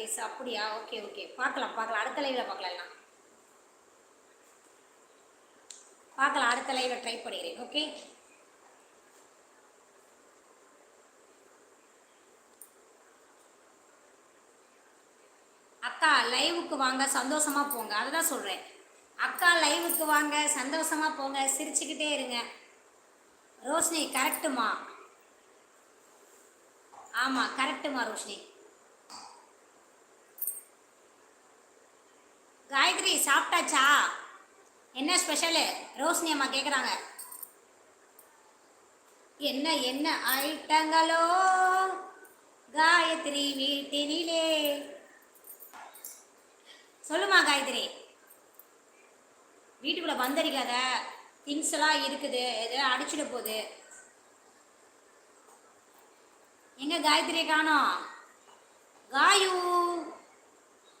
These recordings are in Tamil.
பிரதேஷ் அப்படியா? Okay okay. பார்க்கலாம் பார்க்கலாம். அடுத்த லைவில் பார்க்கலாம் பார்க்கலாம் அடுத்த லைவில் ட்ரை பண்ணிக்கிறேன். ஓகே அக்கா லைவுக்கு வாங்க சந்தோஷமா போங்க. அதுதான் சொல்கிறேன் அக்கா லைவுக்கு வாங்க சந்தோஷமா போங்க. சிரிச்சுக்கிட்டே இருங்க. ரோஷினி கரெக்டுமா ஆமாம் கரெக்டுமா ரோஷினி. காயத்ரி சாப்பிட்டாச்சா? என்ன ஸ்பெஷலு ரோஷினி அம்மா கேட்குறாங்க என்ன என்ன ஐட்டங்களோ? காயத்ரி வீட்டினிலே. சொல்லுமா காயத்ரி. வீட்டுக்குள்ளே வந்தடிக்காத திங்ஸ் எல்லாம் இருக்குது எதாவது அடிச்சிட போகுது. எங்க காயத்ரியை காணோம்? காயு.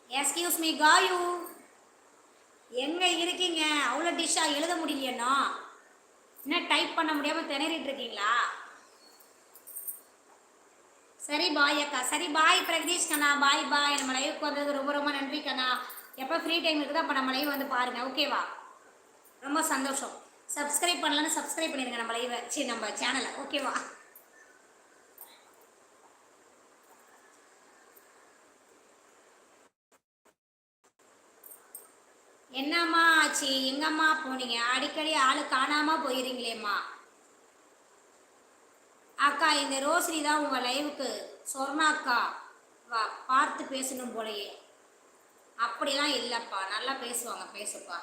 Excuse me Gayu. எங்க இருக்கீங்க? அவ்வளோ டிஷ்ஷா எழுத முடியலையண்ணா. என்ன டைப் பண்ண முடியாம திணறிட்டு இருக்கீங்களா? சரி பாய் அக்கா. சரி பாய் பிரகதீஷ் கண்ணா. பாய் பாய் நம்ம லைவுக்கு வந்தது ரொம்ப ரொம்ப நன்றி கண்ணா. எப்போ ஃப்ரீ டைம் இருக்குதோ அப்போ நம்ம லைவ் வந்து பாருங்க ஓகேவா ரொம்ப சந்தோஷம். சப்ஸ்கிரைப் பண்ணலன்னு சப்ஸ்கிரைப் பண்ணிடுங்க நம்ம லைவை சரி நம்ம சேனலை ஓகேவா என்னம்மா ஆச்சு? எங்கம்மா போனீங்க? அடிக்கடி ஆளு காணாம போயிருங்களேம்மா. அக்கா இந்த ரோஷினி தான் உங்கள் லைவுக்கு சொர்ணா அக்கா. வா பார்த்து பேசணும் போலயே. அப்படிலாம் இல்லைப்பா. நல்லா பேசுவாங்க பேசுப்பா.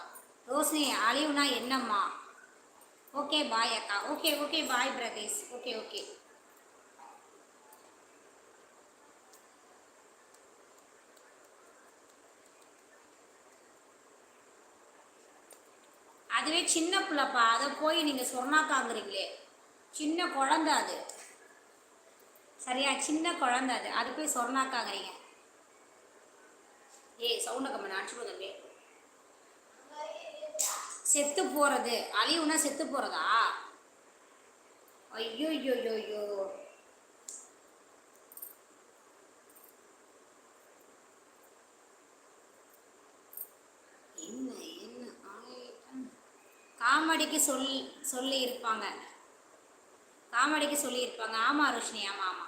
ரோஷினி அழிவுனா என்னம்மா? ஓகே பாய் அக்கா. Okay okay bye Pradesh. Okay okay. அதுவே சின்ன பிள்ளைப்பா. அதை போய் நீங்கள் சொன்னாக்காங்கிறீங்களே சின்ன குழந்தை அது. சரியா? சின்ன குழந்தை அது. அது போய் சொன்னாக்காங்கிறீங்க ஏய் சவுண்ட கம்மி அடிச்சு செத்து போகிறது அழிவுனா செத்து போகிறதா ஐயோ ஐயோ ஐயோ ஐயோ என்ன என்ன ஆயிட்டம்? காமெடிக்கு சொல்லி சொல்லி இருப்பாங்க காமெடிக்கு சொல்லி இருப்பாங்க ஆமா ரோஷினி ஆமா ஆமா.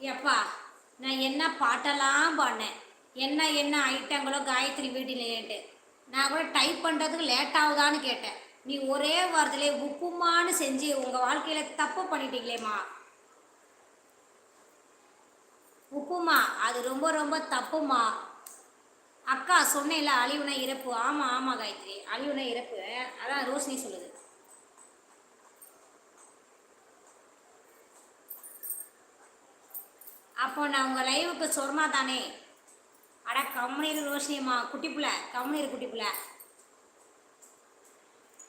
எப்பா நான் என்ன பாட்டெல்லாம் பாடினேன்? என்ன என்ன ஐட்டங்களோ காயத்ரி வீட்டிலேட்டு நான் கூட டைப் பண்ணுறதுக்கு லேட் ஆகுதான்னு கேட்டேன். நீ ஒரே வாரத்திலே உப்புமான்னு செஞ்சு உங்கள் வாழ்க்கையில் தப்பு பண்ணிட்டீங்களேம்மா. உப்புமா அது ரொம்ப ரொம்ப தப்புமா? அக்கா சொன்னேன்ல அழிவுனா இறப்பு. ஆமாம் ஆமாம் காயத்ரி அழிவுனா இறப்பு. அதான் ரோஷினி சொல்லுது. அப்போ நான் உங்கள் லைவுக்கு சொர்மா தானே? அட கம்முனீர் ரோஷினியம்மா குட்டி பிள்ளை கம்முனீர் குட்டி பிள்ளை.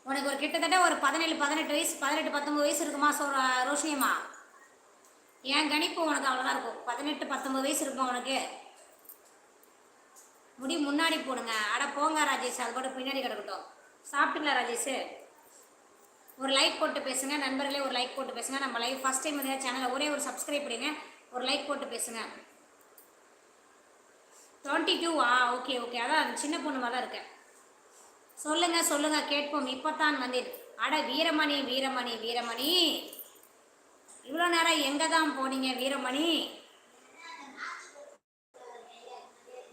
உனக்கு ஒரு கிட்டத்தட்ட ஒரு பதினேழு பதினெட்டு வயசு பதினெட்டு பத்தொம்பது வயசு இருக்குமா சொ ரோஷினியம்மா? என் கணிப்பு உனக்கு அவ்வளோதான் இருக்கும். பதினெட்டு பத்தொம்பது வயசு இருக்கும் உனக்கு. முடி முன்னாடி போடுங்க. அட போங்க ராஜேஷ் அது கூட பின்னாடி கிடக்கட்டும். சாப்பிட்டுங்களா ராஜேஷ்? ஒரு லைக் போட்டு பேசுங்க. நண்பர்களே ஒரு லைக் போட்டு பேசுங்க. நம்ம லைவ் ஃபஸ்ட் டைம் வந்து சேனலை ஒரே ஒரு சப்ஸ்கிரைப் பண்ணுங்க ஒரு லைக் போட்டு பேசுங்க. டுவெண்ட்டி டூ ஆ? ஓகே ஓகே அதான் சின்ன பொண்ணு மாதிரி தான் இருக்கேன். சொல்லுங்க சொல்லுங்க. கேட்போம். இப்போத்தான் வந்தேன். அட வீரமணி வீரமணி வீரமணி. இவ்வளோ நேரம் எங்கே தான் போனீங்க வீரமணி?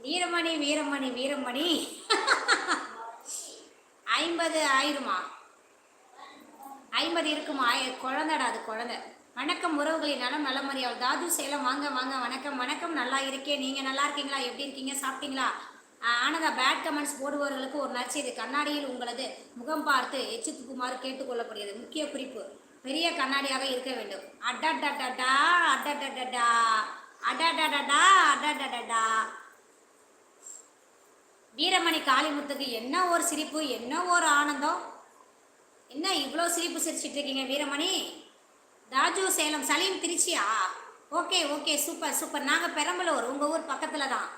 வீரமணி வீரமணி வீரமணி. ஐம்பது ஆயிருமா? ஐம்பது இருக்குமா? ஆய- அது குழந்தை. வணக்கம் உறவுகளின் நலம் நலமறியால் தாது சேலம் வாங்க வாங்க வணக்கம். வணக்கம் நல்லா இருக்கேன். நீங்கள் நல்லா இருக்கீங்களா? எப்படி இருக்கீங்க? சாப்பிட்டீங்களா? ஆனதா பேட் கமெண்ட்ஸ் போடுபவர்களுக்கு ஒரு நற்செய்தி. கண்ணாடியில் உங்களது முகம் பார்த்து எச்சு துப்புமாறு கேட்டுக்கொள்ளப்படுகிறது. முக்கிய குறிப்பு. பெரிய கண்ணாடியாக இருக்க வேண்டும். அடடடடா அடடடடா அடடடடா அடடடடா வீரமணி காளிமுத்துக்கு என்ன ஒரு சிரிப்பு என்ன ஒரு ஆனந்தம்? என்ன இவ்வளோ சிரிப்பு சிரிச்சிட்டு இருக்கீங்க Veeramani? Raju Salem Salim திருச்சியா? Okay okay super super. நாங்கள் பெரம்பலூர் உங்கள் ஊர் பக்கத்தில் தான்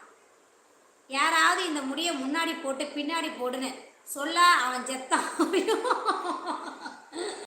யாராவது இந்த முடியை முன்னாடி போட்டு பின்னாடி போடுன்னு சொல்ல அவன் செத்தான்